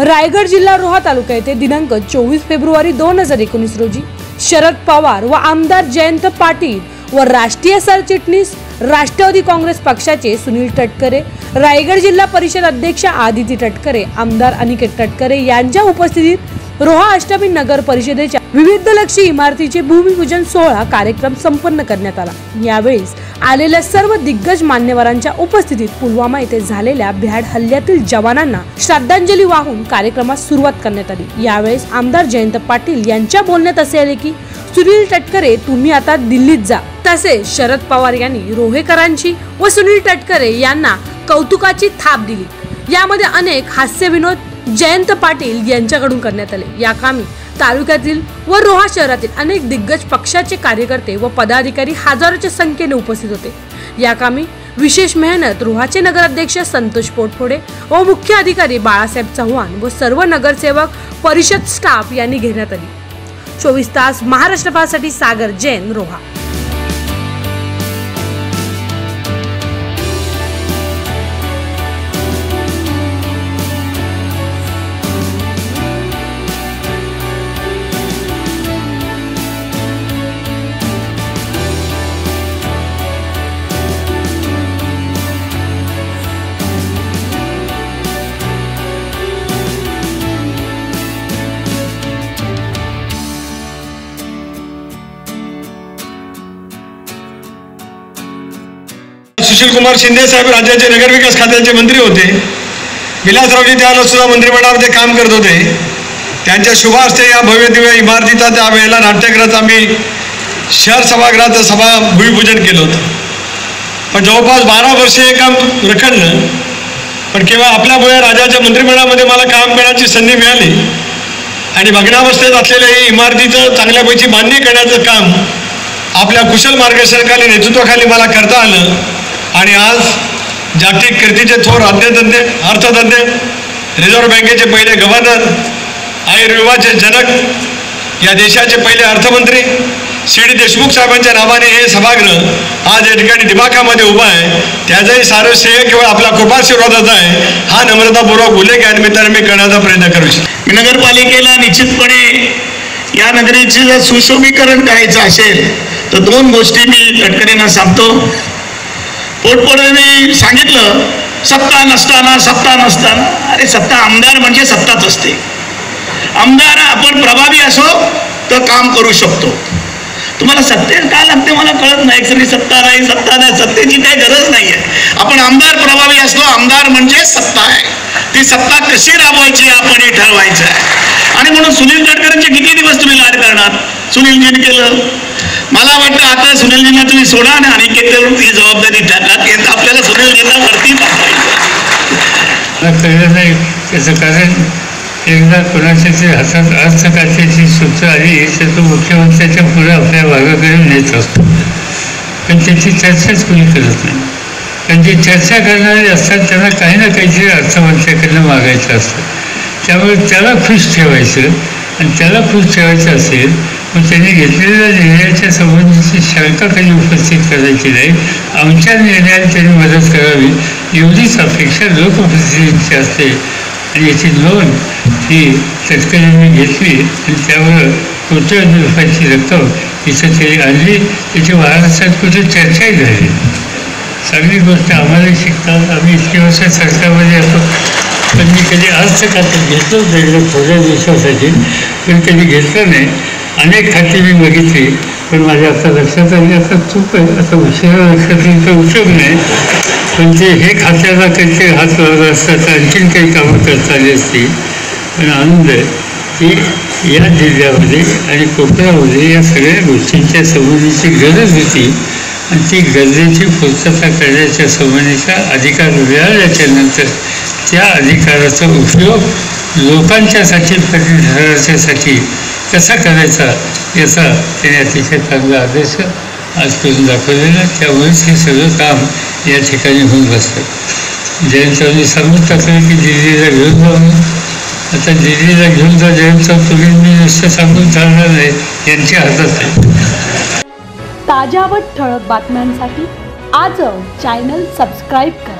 रायगड जिल्हा रोहा तालुका येथे दिनांक चोवीस फेब्रुवारी दोन हजार एकोणीस रोजी शरद पवार व आमदार जयंत पाटील व राष्ट्रीय सरचिटणीस राष्ट्रवादी काँग्रेस पक्षाचे सुनील टटकरे रायगड जिल्हा परिषद अध्यक्ष आदिती टटकरे आमदार अनिकेत टटकरे यांच्या उपस्थितीत रोहा अष्टमी नगर परिषदेच्या विविध लक्षी इमारतीचे भूमिपूजन सोहळा कार्यक्रम संपन्न करण्यात आला. यावेळेस आलेल्या सर्व दिग्गज मान्यवरांच्या उपस्थितीत पुलवामा येथे झालेल्या भ्याड हल्ल्यातील जवानांना श्रद्धांजली वाहून कार्यक्रमास सुरुवात करण्यात आली. यावेळेस आमदार जयंत पाटील यांच्या बोलण्यात असे आले की सुनील तटकरे तुम्ही आता दिल्लीत जा. तसेच शरद पवार यांनी रोहेकरांची व सुनील तटकरे यांना कौतुकाची थाप दिली. यामध्ये अनेक हास्यविनोद जयंत पाटील यांच्याकडून करण्यात आले. या कामी तालुक्यातील व रोहा शहरातील अनेक दिग्गज पक्षाचे कार्यकर्ते व पदाधिकारी हजारोच्या संख्येने उपस्थित होते. या कामी विशेष मेहनत रोहाचे नगराध्यक्ष संतोष पोटफोडे व मुख्य अधिकारी बाळासाहेब चव्हाण व सर्व नगरसेवक परिषद स्टाफ यांनी घेण्यात आली. चोवीस तास महाराष्ट्रपासाठी सागर जैन रोहा. सुशील कुमार शिंदे साहेब राज्याचे नगरविकास खात्याचे मंत्री होते. विलासरावजी त्यावेळेला सुद्धा मंत्रिमंडळामध्ये काम करत होते. त्यांच्या शुभ हस्ते या भव्य दिव्य इमारतीचा त्यावेळेला नाट्यगृहात आम्ही शहर सभागृहाचं सभा भूमिपूजन केलं होतं. पण जवळपास बारा वर्षे हे काम रखडलं. पण केवळ आपल्यामुळे राज्याच्या मंत्रिमंडळामध्ये मला काम करण्याची संधी मिळाली. आणि भग्नावस्थेत असलेल्या ही इमारतीचं चांगल्यापैकी मान्य करण्याचं काम आपल्या कुशल मार्गदर्शकाने नेतृत्वाखाली मला करता आलं. आणि आज जागतिक कीर्तीचे थोर अर्थतज्ञ अर्थतज्ञ रिझर्व्ह बँकेचे पहिले गव्हर्नर आयुर्विवाचे जनक या देशाचे पहिले अर्थमंत्री सी डी देशमुख साहेबांच्या नावाने हे सभागृह आज या ठिकाणी दिमाखामध्ये उभं आहे. त्याचंही सारं श्रेय केवळ आपला कृपाशीर्वादाचा आहे. हा नम्रतापूर्वक उल्लेख या निमित्ताने मी करण्याचा प्रयत्न करू इच्छितो. नगरपालिकेला निश्चितपणे या नगरीचे जर सुशोभीकरण करायचं असेल तर दोन गोष्टी मी तटकरींना सांगतो. पोटपोटाने सांगितलं सत्ता नसताना सत्ता नसताना. अरे सत्ता आमदार म्हणजे सत्ताच असते. आमदार आपण प्रभावी असो तर काम करू शकतो. तुम्हाला सत्तेत का लागते मला कळत नाही. सगळी सत्ता नाही सत्ता नाही. सत्तेची काही गरज नाही आहे आपण आमदार प्रभावी असतो आमदार म्हणजे सत्ता आहे. ती सत्ता कशी राबवायची आपण हे ठरवायचं आहे. आणि म्हणून सुनील तटकरेंचे किती दिवस तुम्ही लाड करणार? सुनीलजीने केलं. मला वाटतं आता सुनीलजींना तुम्ही सोडा आणि अनिकेतवरून ती जबाबदारी टाका की आपल्याला सुनीलजींना वरती कळलं नाही त्याचं कारण एकदा कोणाच्या तरी हातात अर्थखात्याची सूत्र आली तर तो मुख्यमंत्र्याच्या पुढे आपल्या भागाकडे नेत असतो. पण त्याची चर्चाच कोणी करत नाही. कारण जे चर्चा करणारे असतात त्यांना काही ना काहीतरी अर्थमंत्र्याकडनं मागायचं असतं. त्यामुळे त्याला खुश ठेवायचं आणि त्याला खुश ठेवायचं असेल मग त्यांनी घेतलेल्या निर्णयाच्या संबंधीची शंका कधी उपस्थित करायची नाही. आमच्या निर्णयात त्यांनी मदत करावी. एवढीच अपेक्षा लोकप्रतिनिधींची असते. आणि याची नोंद ही शेतकऱ्यांनी घेतली आणि त्यावर कोट्यवधी रुपयाची रक्कम इथं त्यांनी आणली. त्याची महाराष्ट्रात कुठे चर्चाही झाली चांगली गोष्ट आम्हालाही शिकतात आम्ही इतके वर्ष सरकारमध्ये असतो. पण मी कधी अर्थ खातं घेतलंच नाही थोड्या दिवसासाठी. पण कधी घेतलं नाही. अनेक खाती मी बघितली पण माझ्या आता लक्षात आली आता चूक आहे आता उशिरा लक्षात येईल तर उपयोग नाही. पण ते हे खात्याला काहीतरी हात लावला असतात आणखीन काही कामं करता आली असती पण आनंद आहे की या जिल्ह्यामध्ये आणि कोकणामध्ये या सगळ्या गोष्टींच्या संबंधीची गरज होती. आणि ती गरजेची पूर्तता करण्याच्या संबंधीचा अधिकार मिळाल्याच्यानंतर त्या अधिकाराचा उपयोग लोकांच्यासाठी प्रतिधाराच्यासाठी कसा करायचा? याचा त्याने अतिशय चांगला आदेश आज करून दाखवलेला त्यामुळेच हे सगळं काम या ठिकाणी होऊन बसतं. जयंतरावनी सांगून टाकलं की दिल्लीला घेऊन जाऊन आता दिल्लीला घेऊन जा जयंत तुम्ही मी नुसतं सांगून चालणार नाही. यांच्या हातात आहे. ताज्या व ठळक बातम्यांसाठी आज चॅनल सबस्क्राईब करा.